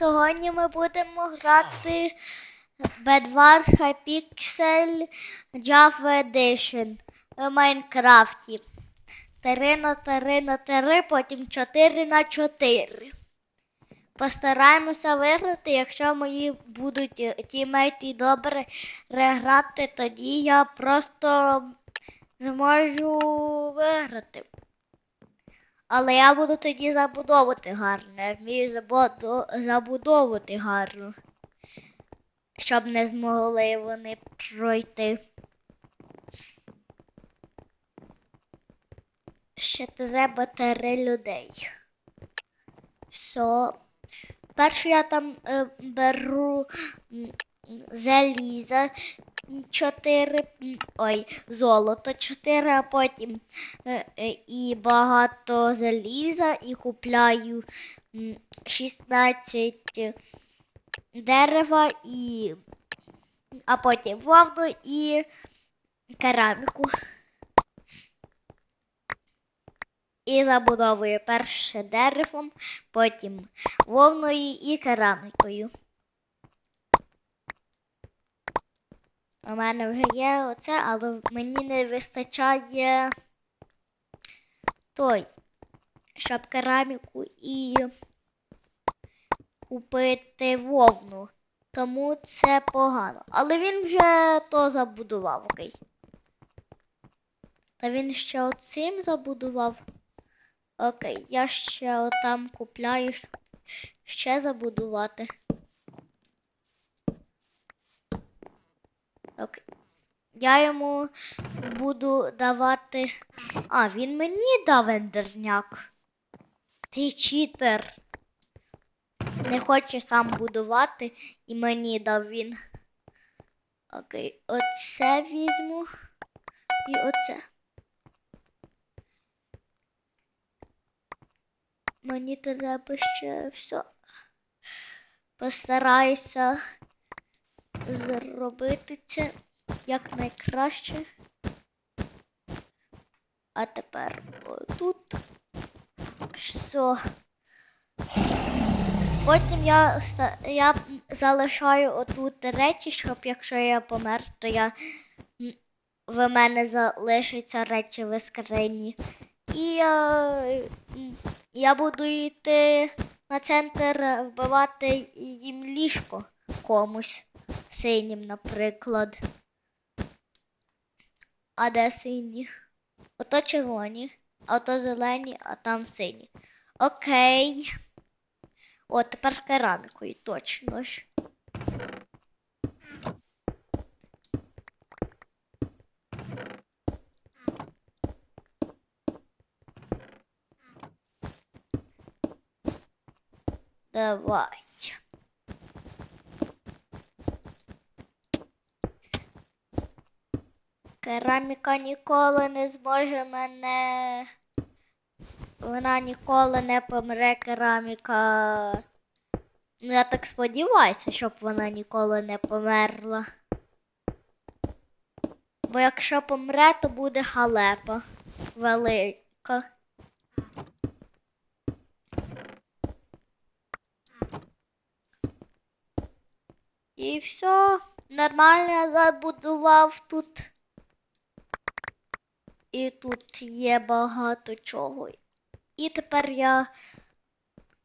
Сьогодні ми будемо грати Bedwars Hypixel Java Edition в Майнкрафті. 3 на 3 на 3, потім 4 на 4. Постараємося виграти, якщо мої будуть е, тімейти добре грати, тоді я просто зможу виграти. Але я буду тоді забудовувати гарно. Я вмію забудовувати гарно. Щоб не змогли вони пройти. Ще треба три людей. Все. Перше я там е, беру заліза 4, ой, золото 4, а потім е, е, і багато заліза, і купляю м, 16 дерева, і, а потім вовну і кераміку. І забудовую перше деревом, потім вовною і керамікою. У мене вже є оце, але мені не вистачає той, щоб кераміку і купити вовну. Тому це погано. Але він вже то забудував, окей. Та він ще оцим забудував. Окей, я ще отам купляю, щоб ще забудувати. Я йому буду давати. А, він мені дав ендерняк. Ти читер. Не хоче сам будувати і мені дав він. Окей, оце візьму і оце. Мені треба ще все. Постараюся зробити це якнайкраще. А тепер отут. Все. Потім я, я залишаю отут речі, щоб якщо я помер, то я в мене залишаться речі в скрині. І я, я буду йти на центр е, вбивати їм ліжко комусь синім, наприклад. А де сині? Ото червоні, а ото зелені, а там сині. Окей. О, тепер з керамікою, точно ж. Давай. Кераміка ніколи не зможе мене. Вона ніколи не помре, кераміка. Ну, я так сподіваюся, щоб вона ніколи не померла. Бо якщо помре, то буде халепа велика. І все. Нормально я забудував тут. І тут є багато чого. І тепер я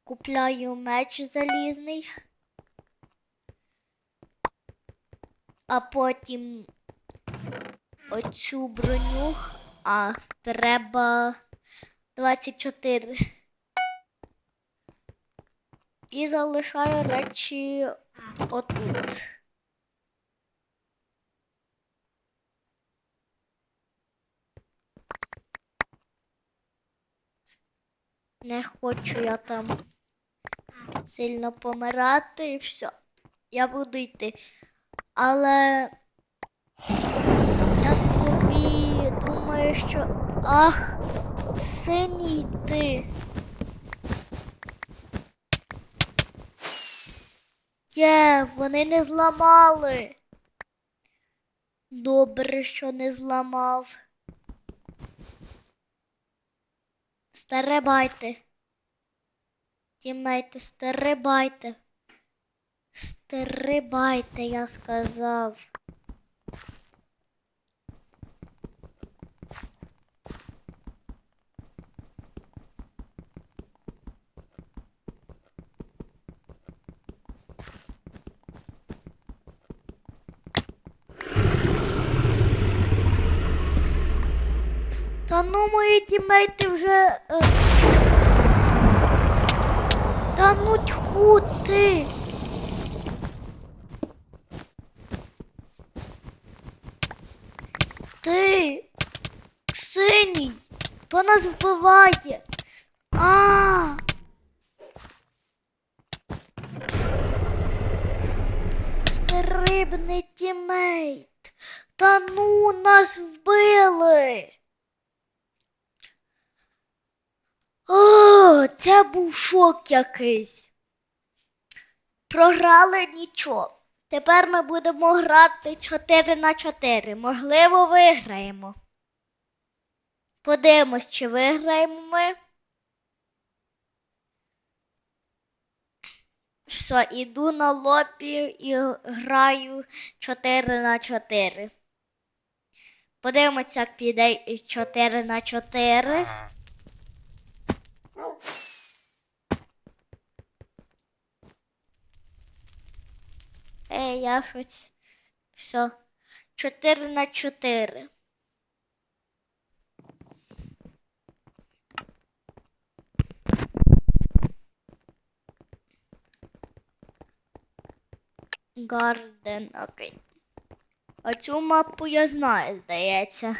купляю меч залізний. А потім оцю броню. А, треба 24. І залишаю речі отут. Не хочу я там сильно помирати і все. Я буду йти. Але я собі думаю, що. Ах, синій ти. Є, вони не зламали. Добре, що не зламав. Стеребайте. Тімейте, стеребайте. стерибайте, я сказав. Та ну мої тімейти вже. Е... Та ну тьху ти. Ти синій, то нас вбиває. А. Стрибний тімейт. Та ну нас вбили. О, це був шок якийсь. Програли нічого. Тепер ми будемо грати 4 на 4. Можливо, виграємо. Подивимось, чи виграємо ми. Все, іду на лобі і граю 4 на 4. Подивимося, як піде 4 на 4. Ей, я щось. Все. 4 на 4. Гарден, окей. А цю мапу я знаю, здається.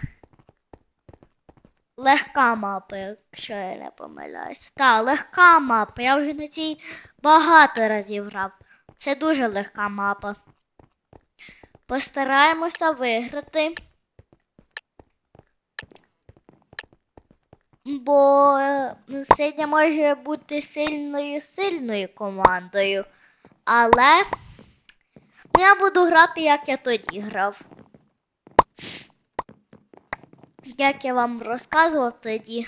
Легка мапа, якщо я не помиляюсь. Так, легка мапа. Я вже на цій багато разів грав. Це дуже легка мапа. Постараємося виграти. Бо синя може бути сильною сильною командою. Але я буду грати, як я тоді грав. Як я вам розказував тоді.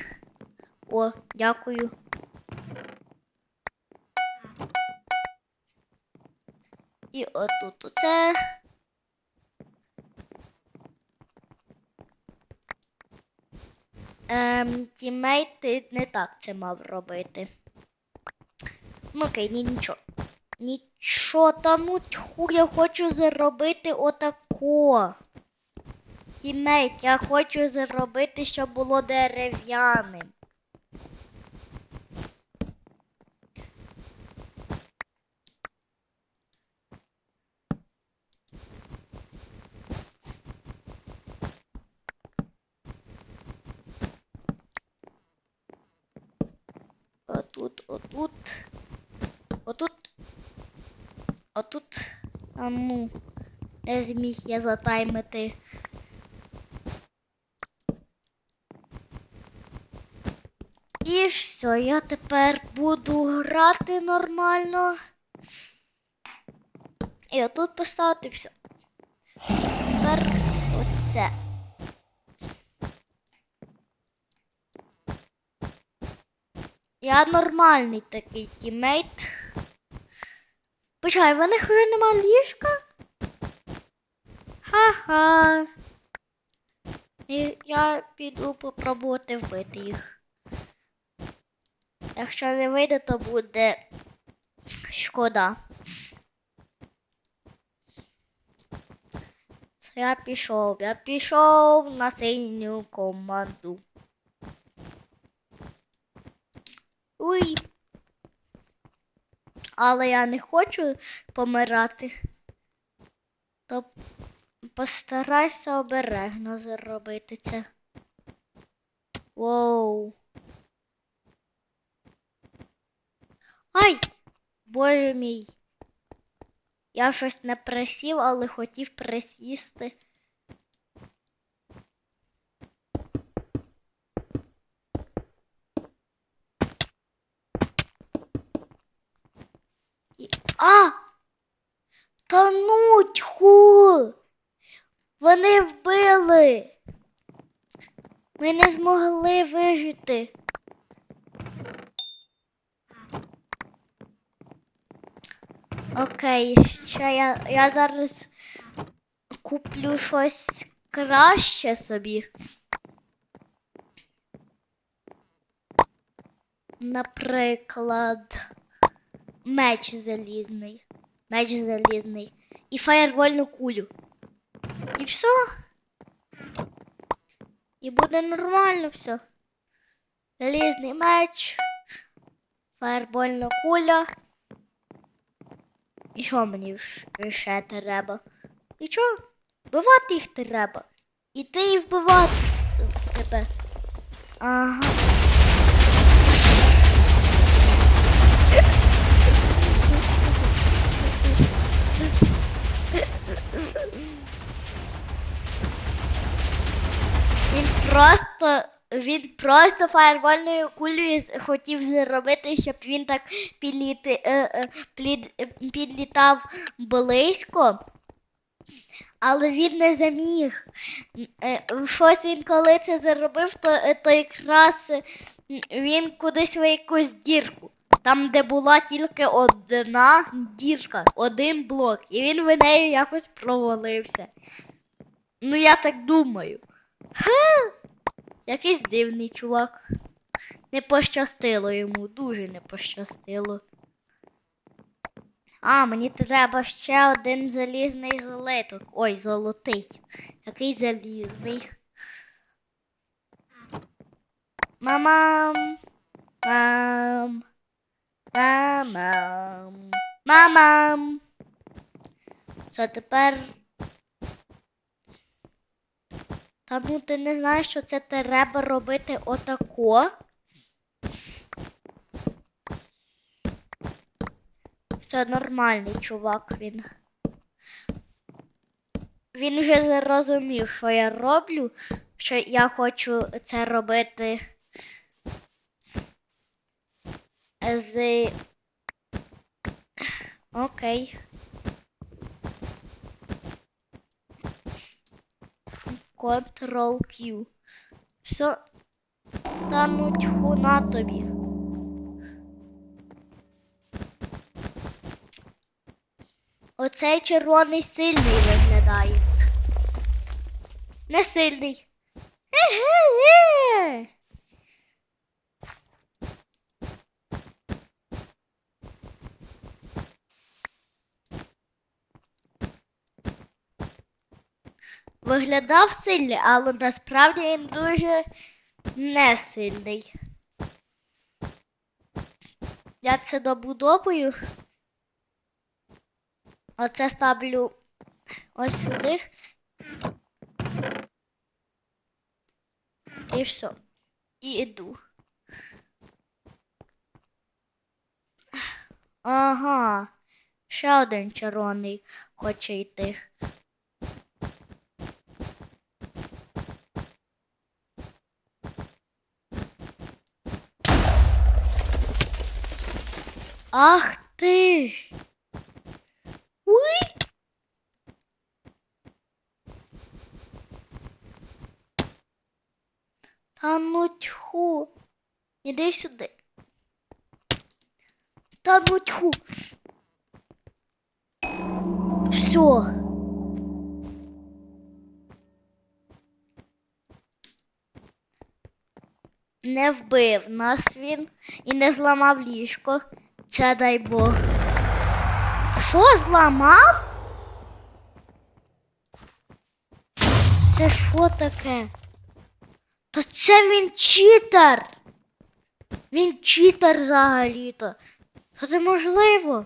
О, дякую. І отут оце. Ем, тімейт не так це мав робити. Ну окей, ні, нічого. Нічого, та ну тьху, я хочу зробити отако. Тімейт, я хочу зробити, щоб було дерев'яним. Отут, отут. Отут. Отут. А ну. Не зміг я затаймити. І все, я тепер буду грати нормально. І отут поставити все. Тепер оце. Я нормальний такий тімейт. Почай, в них нема ліжка? Ха-ха. Я піду попробувати вбити їх. Якщо не вийде, то буде шкода. Я пішов, я пішов на синю команду. Уй. Але я не хочу помирати. То постарайся обережно зробити це. Воу. Ай! Боже мій. Я щось не присів, але хотів присісти. А! Та ну тьху! Вони вбили! Ми не змогли вижити. Окей, ще я, я зараз куплю щось краще собі. Наприклад, меч залізний. Меч залізний. І фаєрвольну кулю. І все. І буде нормально все. Залізний меч. Фаєрбольна куля. І що мені ще треба? Нічого, вбивати їх треба. І вбивати тебе. Ага. Він просто. Він просто фаєрвольною кулею хотів зробити, щоб він так підліти, е, е, плід, е, підлітав близько, але він не заміг. Е, Щось він коли це зробив, то, то якраз він кудись в якусь дірку. Там, де була тільки одна дірка, один блок, і він в неї якось провалився. Ну, я так думаю. Ха! Якийсь дивний чувак. Не пощастило йому, дуже не пощастило. А, мені треба ще один залізний золоток. Ой, золотий. Який залізний. Мамам. Мам. Мамам. Мамам. Це тепер. Та ну ти не знаєш, що це треба робити отако. Все нормальний чувак він. Він вже зрозумів, що я роблю, що я хочу це робити з. Окей. Ctrl Q. Все. Стануть хуна. Оцей червоний сильний виглядає. Не сильний. Е-ге-ге. Виглядав сильний, але насправді він дуже не сильний. Я це добудовую. Оце ставлю ось сюди. І все. І йду. Ага. Ще один червоний хоче йти. Ах ти ж. Уй. Та ну тьху. Іди сюди. Та ну тьху. Все. Не вбив нас він і не зламав ліжко. Це дай Бог. Що зламав? Це що таке? Та це він читер. Він читер взагалі-то. Та це можливо.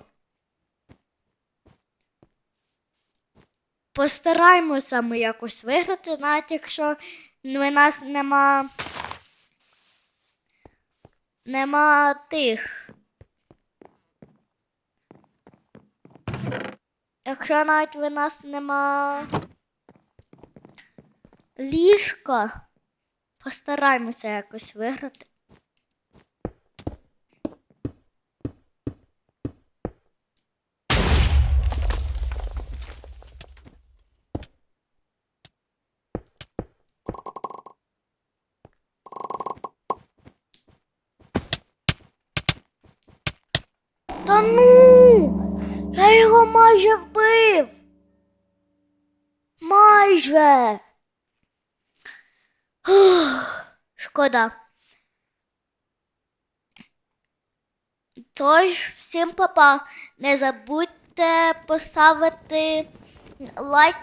Постараємося ми якось виграти, навіть якщо в нас нема. Нема тих. Якщо навіть в нас нема ліжка, постараємося якось виграти. Та ну! Я його майже вбив. Майже. Ух, Шкода. Тож, всім папа. Не забудьте поставити лайк